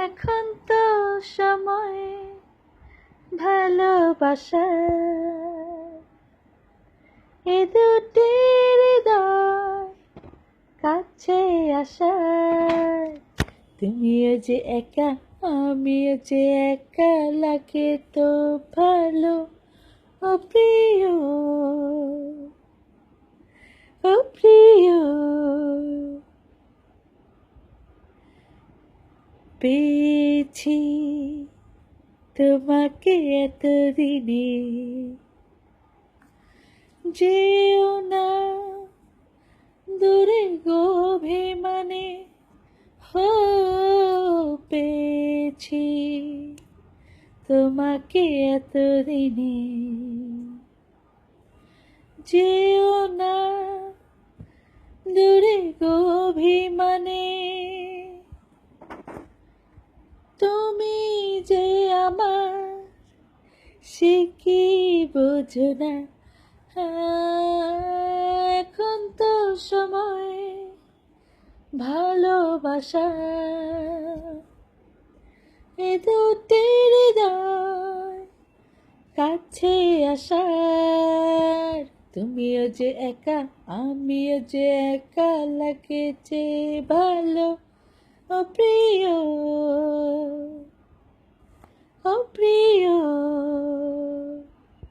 এখন তো সময় ভালোবাসা। এ দুটি কাছে আসা। তুমিও যে একা আমিও যে একা, লাগে তো ভালো ও প্রিয় ও প্রিয় পেয়েছি তোমাকে এতদিনে। যেও না দূরে গভীমানে হো পেয়েছি তোমাকে এতদিনে। যেও না দূরে গভীমানে তুমি সে কি বোঝো না? এখন তো সময় ভালোবাসা। এ দুটি হৃদয় কাছে আসার। তুমিও যে একা, আমিও যে একা লাগে যে ভালো ও প্রিয়। ও প্রিয়।